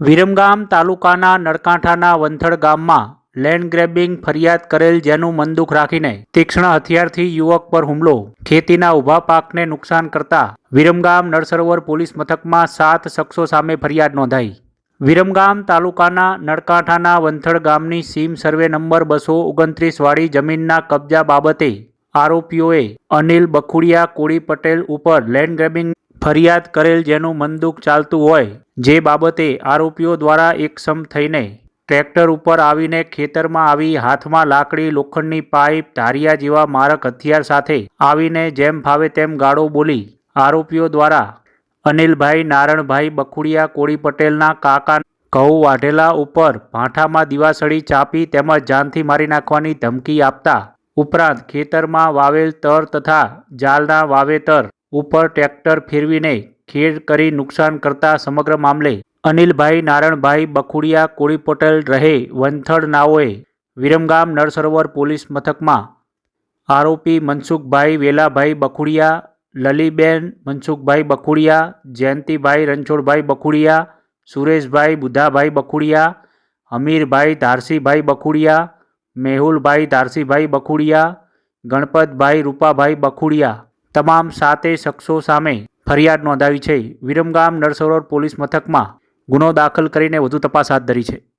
વિરમગામ તાલુકાના નળકાંઠાના વંથડ ગામમાં land grabbing ફરિયાદ કરેલ જેનું મનદુખ રાખીને તીક્ષ્ણ હથિયારથી યુવક પર હુમલો. ખેતીના ઊભા પાકને નુકસાન કરતા વિરમગામ નળસરોવર પોલીસ મથકમાં સાત શખ્સો સામે ફરિયાદ નોંધાઈ. વિરમગામ તાલુકાના નળકાંઠાના વંથડ ગામની સીમ સર્વે નંબર બસો ઓગણત્રીસ વાળી જમીનના કબજા બાબતે આરોપીઓએ અનિલ બખુડિયા, કોળી પટેલ ઉપર લેન્ડ ગ્રેબિંગ ફરિયાદ કરેલ જેનું મંદુક ચાલતું હોય, જે બાબતે આરોપીઓ દ્વારા એકસમ થઈને ટ્રેક્ટર ઉપર આવીને ખેતરમાં આવી હાથમાં લાકડી, લોખંડની પાઇપ, ધારિયા જેવા મારક હથિયાર સાથે આવીને જેમ ફાવે તેમ ગાળો બોલી આરોપીઓ દ્વારા અનિલભાઈ, નારણભાઈ બખુડિયા, કોળી પટેલના કાકા ઘઉં વાઢેલા ઉપર ભાંઠામાં દિવાસળી ચાપી તેમજ જાનથી મારી નાખવાની ધમકી આપતા ઉપરાંત ખેતરમાં વાવેલ તર તથા જાલના વાવેતર ઉપર ટ્રેક્ટર ફેરવીને ખેડ કરી નુકસાન કરતા સમગ્ર મામલે અનિલભાઈ નારણભાઈ બખુડિયા કોળી પટેલ રહે વંથળ નાઓએ વિરમગામ નરસરોવર પોલીસ મથકમાં આરોપી મનસુખભાઈ વેલાભાઈ બખુડિયા, લલીબેન મનસુખભાઈ બખુડિયા, જયંતિભાઈ રણછોડભાઈ બખુડિયા, સુરેશભાઈ બુધાભાઈ બખુડિયા હમીરભાઈ ધારસીભાઈ બખુડિયા, મેહુલભાઈ ધારસીભાઈ બખુડિયા, ગણપતભાઈ રૂપાભાઈ બખુડિયા તમામ સાતે શખ્સો સામે ફરિયાદ નોંધાવી છે. વિરમગામ નરસરોર પોલીસ મથકમાં ગુનો દાખલ કરીને વધુ તપાસ હાથ ધરી છે.